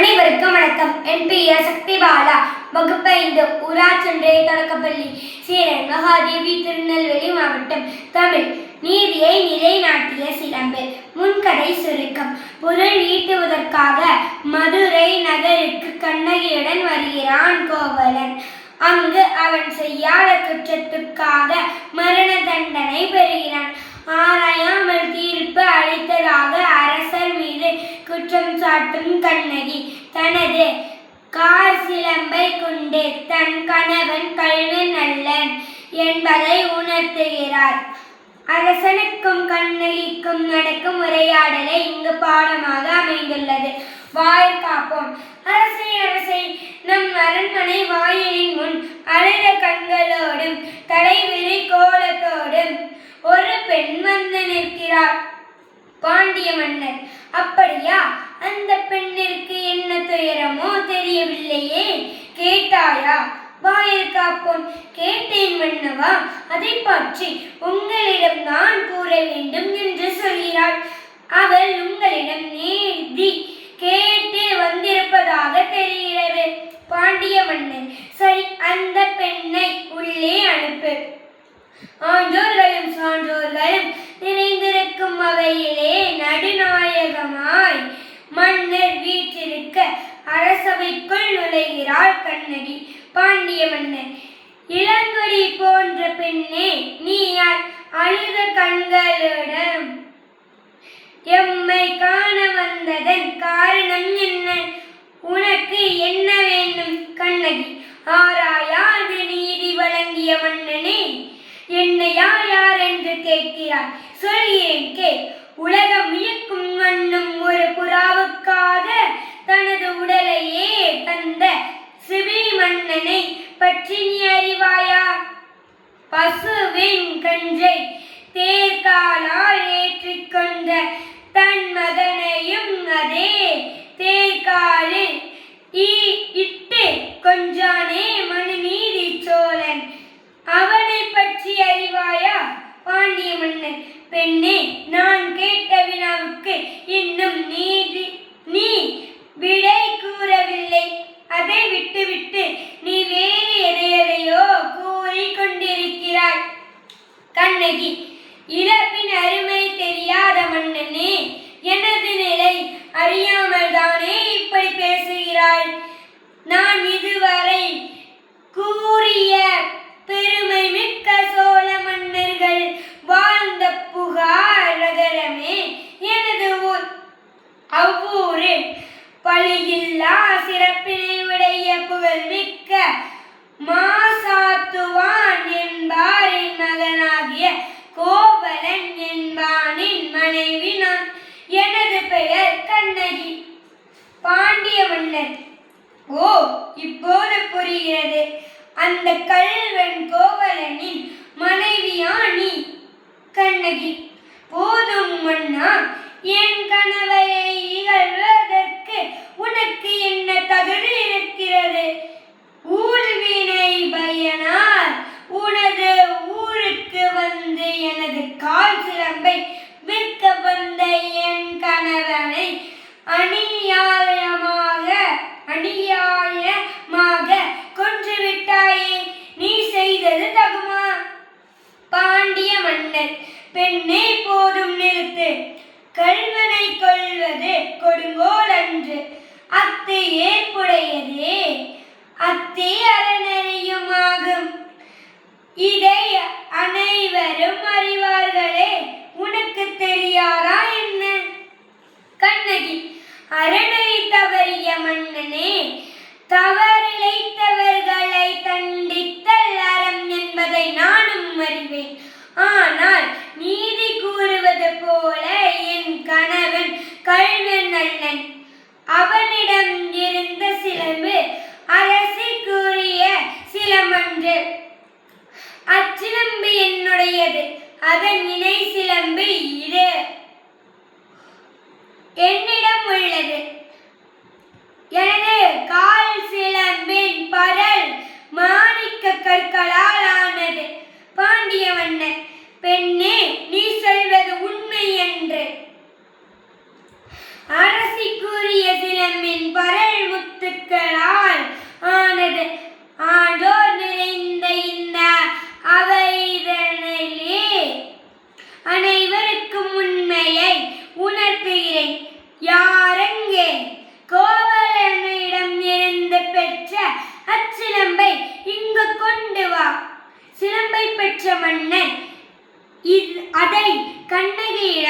அனைவருக்கும் வணக்கம். என் பெயர் சக்தி பாலா வகுப்பு ஐந்து தொடக்கப்பள்ளி. சீரன் மகாதேவி திருநெல்வேலி மாவட்டம் தமிழ். நீதியை நிலைநாட்டிய சிலம்பு. முன்கடை சுருக்கம். பொருள் ஈட்டுவதற்காக மதுரை நகருக்கு கண்ணகியுடன் வருகிறான் கோவலன். அங்கு அவன் செய்யாத குற்றத்துக்காக மரண தண்டனை பெறுகிறான். ஆராயாமல் தீர்ப்பு காட்டும் கண்ணகி. தனது கார் சிலம்பை கொண்டு தன் கணவன் கல்வன் அல்லன் என்பதை உணர்த்துகிறார். அரசனுக்கும் கண்ணகிக்கும் நடக்கும் உரையாடலை இங்கு பாடமாக அமைந்துள்ளது. வாய் காப்போம். அரசை அரசை நம் அரண்மனை வாயிலின் முன் அழக கண்களோடும் தலைவிரி கோலத்தோடும் ஒரு பெண் வந்து நிற்கிறார். பாண்டிய மன்னர் அப்படியா? அந்த பெண்ணிற்கு என்ன துயரமோ தெரியவில்லையே. கேட்டாயா? வாயில் காப்போம். கேட்டேன் மன்னவா அதை பற்றி உங்களிடம் நான் கூற வேண்டும் என்று சொல்கிறாள். அவள் உங்களிடம் நீதி கேட்டு வந்திருப்பதாக தெரிகிறது. பாண்டிய மன்னன் சரி அந்த பெண்ணை உள்ளே அனுப்பு. ஆன்றோர்களும் சான்றோர்களும் நிறைந்திருக்கும் அவையிலே நடுநாயகமாய் மன்னர் வீற்றிருக்க அரசவைக்குள் நுழைகிறாள் கண்ணகி. பாண்டிய மன்னர் இளங்கொடி போன்ற பெண்ணே நீ யார்? அழுத கண்களுடன் எம்மை காண வந்ததன் காரணம் என்ன? உனக்கு என்ன வேண்டும் கண்ணகி? ஆராயாது நீதி வழங்கிய மன்னனே என்னை யார் யார் என்று கேட்கிறார் சொல்கிறேன் கே உலகம் இயக்கும் மண்ணும் ஒரு புறாவுக்காக தனது உடலையே தந்த சிபி மன்னனை பற்றி நீ அறிவாயா பசுவின் கன்றை தேர்காலால் ஏற்றிக்கொண்ட தன் மகனையும் அதே தேர்காலில் ஈ- இட்டு கொஞ்சானே மனுநீதி சோழன் அவனை பற்றி அறிவாயா பாண்டிய மன்னன் பெண்ணே நான் கேட்ட வினாவுக்கு இன்னும் நீதி நீ விடை கூறவில்லை அதை விட்டுவிட்டு நீ வேறு எதையெதையோ கூறிக் கொண்டிருக்கிறாய் கண்ணகி இழப்பின் அருமை தெரியாத மன்னனே எனது நிலை அறிய பாண்டிய ஓ இப்போது புரிகிறது. அந்த கல்வன் கோவலனின் மனைவியா நீ கண்ணகி போதும் மன்னா என் கணவரை இகழ்வதற்கு உனக்கு என்ன தகுதி இருக்கிறது? ஊழ்வினை பயனார் உனது ஊருக்கு வந்து எனது கால் சிலம்பை விற்க வந்த என் கணவனை அணி அநியாயமாக கொன்று விட்டாயே நீ செய்தது தகுமா பாண்டிய மன்னர் பெண்ணே போதும் நிறுத்து. கல்வனை கொள்வது கொடுங்கோல் அன்று. அத்து ஏற்புடையதே அத்தே அறநெறியுமாகும். இதை அன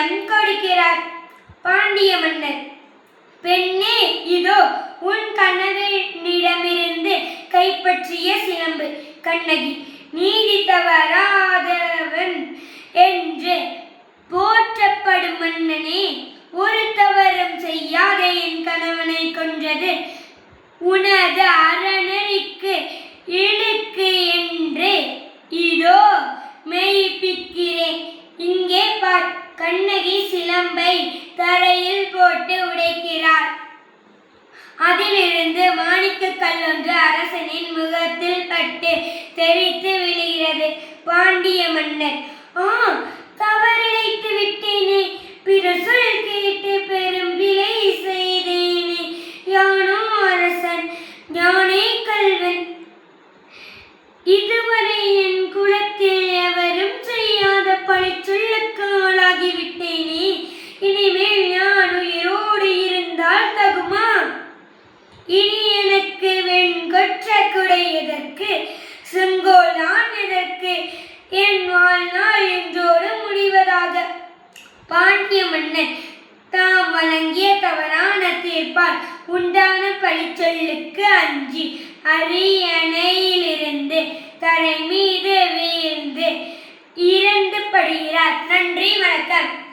இடம் கொடுக்கிறார். பாண்டிய மன்னர் பெண்ணே இதோ உன் கணவனிடமிருந்து கைப்பற்றிய சிலம்பு. கண்ணகி நீதி தவறாதவன். அரசனின் முகத்தில் பட்டு தெரித்து விழுகிறது. பாண்டிய மன்னர் ஆ தவறிழைத்து விட்டேனே. பிற சொல் கேட்டு பெரும் விலை செய்தேனே. யானோ அரசன் யானே கல்வன். இதுவரை என் குலத்தில் எவரும் செய்யாத பழிச்சொல்லுக்கு ஆளாகிவிட்டேனே. இனிமேல் யான் உயிரோடு இருந்தால் தகுமா? இனி வெண்கொற்ற குடை எதற்கு? செங்கோல் நான் எதற்கு? என் வாழ்நாள் என்றோடு முடிவதாக. பாண்டிய மன்னன் தாம் வழங்கிய தவறான தீர்ப்பால் உண்டான பழிச்சொல்லுக்கு அஞ்சி அரியணையிலிருந்து தரை மீது வீழ்ந்து இறந்து படுகிறார் நன்றி வணக்கம்.